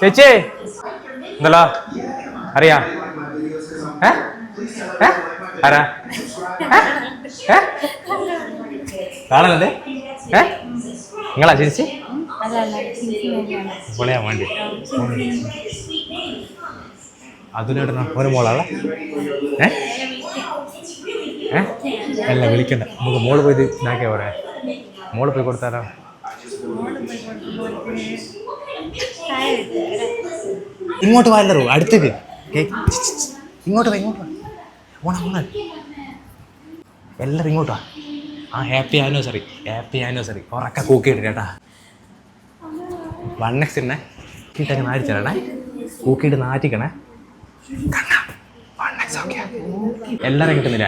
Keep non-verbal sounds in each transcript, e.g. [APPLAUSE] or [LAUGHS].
ചേച്ചി എന്തല്ലോ അറിയാ ഏ ഏ ആരാ ഏ? ഏ? കാണല്ലേ ഏ നിങ്ങളാ ചേച്ചി പൊളിയാ വേണ്ടി അതിലിടണം ഒരു മോളാളെ ഏ ഏ അല്ല വിളിക്കണ്ട നമുക്ക് മോള് പോയി ഇത് ഇതാക്കിയാ പോരെ മോള് പോയി കൊടുത്താലോ ഇങ്ങോട്ട് വാല്ലോ അടുത്തേക്ക്. ഇങ്ങോട്ട് വാ ഇങ്ങോട്ട് വാ. ഓണ ഓണ എല്ലാവരും ഇങ്ങോട്ടാ ആ ഹാപ്പി ആനിവേഴ്സറി. Happy anniversary. ഉറക്ക കൂക്കിയിട്ട് കേട്ടാ. വൺ എക്സ് ഇന്നെ കിട്ടങ്ങ് നാരിച്ചേരണേ കൂക്കിയിട്ട് നാറ്റിക്കണേ. എല്ലാവരും കിട്ടുന്നില്ല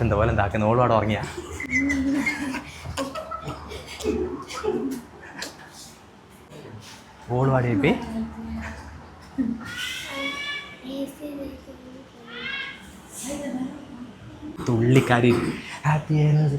എന്താ പോലെ എന്താക്കുന്ന ഓളുപാട് ഉറങ്ങിയ? ഓളുപാടി ഇപ്പേ തുള്ളിക്കാരി. ഹാപ്പി ആയിരുന്നത്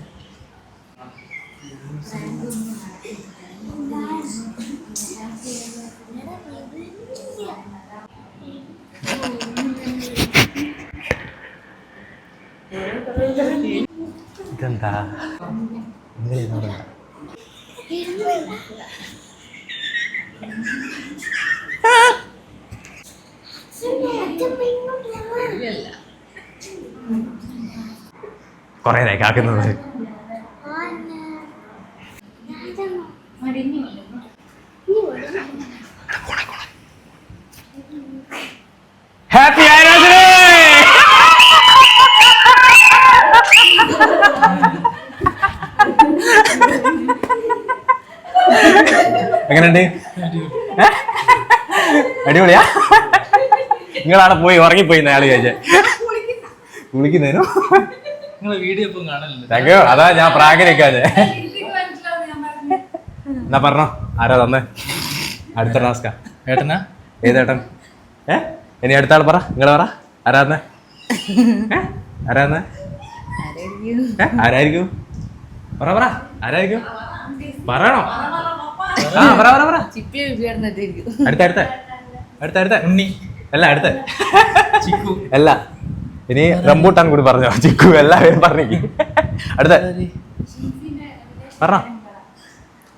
ഇതെന്താ? കൊറേ കാക്കുന്നത്. ഹാപ്പി ആനിവേഴ്സറി എങ്ങനെയുണ്ട്? അടിപൊളിയാ? നിങ്ങളാണ് പോയി ഉറങ്ങിപ്പോയി അയാൾ ചോദിച്ചേ. കുളിക്കുന്നതിനോ? നിങ്ങളെ വീഡിയോ ഇപ്പം കാണലില്ല. താങ്ക് അതാ ഞാൻ പ്രാഗിനിക്കാതെ. എന്നാ പറഞ്ഞോ? ആരാ തന്നെ? അടുത്ത ടാസ്ക ഏട്ടനാ? ഏതേട്ടൻ ഏ? ഇനി അടുത്ത ആൾ പറ. നിങ്ങൾ പറ. ആരാ ആരാന്നെ ആരാ ആരായിരിക്കും? പറ പറ. ആരായിരിക്കും? പറയണോ? ആ പറ പറ പറ. അടുത്ത അടുത്ത. അടുത്ത അടുത്ത. ഉണ്ണി. അല്ല അടുത്ത. ചിക്കു. അല്ല. ഇനി റംബൂട്ടാൻ കൂടി പറഞ്ഞോ. ചിക്കു എല്ലാവരും പറഞ്ഞു അടുത്ത. പറഞ്ഞോ.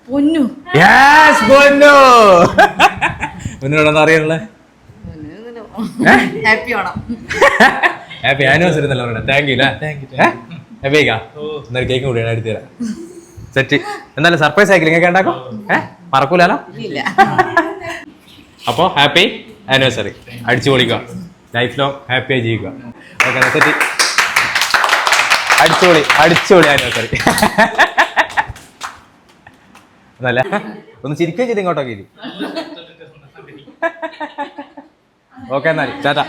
പൊന്നു. യെസ് പൊന്നു. പൊന്നിനോടൊന്നും അറിയാനുള്ള? ഹാപ്പി ഓണം ഹാപ്പി ആനിവേഴ്സറി എന്നല്ല പറയണേ thank you thank you, happy കേക്കാ എന്നാലും കേക്ക് കൂടി എടുത്തു തരാം. സെറ്റ്. എന്നാലും സർപ്രൈസ് ആയിക്കില്ല കേക്ക് ഉണ്ടാക്കും? ഏ? മറക്കൂലോ അപ്പോൾ ഹാപ്പി ആനിവേഴ്സറി അടിച്ചു പൊളിക്കുക. ലൈഫ് ലോങ് ഹാപ്പി ആയി ജീവിക്കുക. Okay set. അടിച്ചുപൊളി അടിച്ചുപൊളി ആനിവേഴ്സറി എന്നല്ല ഒന്ന് ചിരിക്കുകയും ചെയ്ത് ഇങ്ങോട്ടൊക്കെ ഇരി. [LAUGHS] ഓക്കെ എന്നാൽ ചാറ്റാ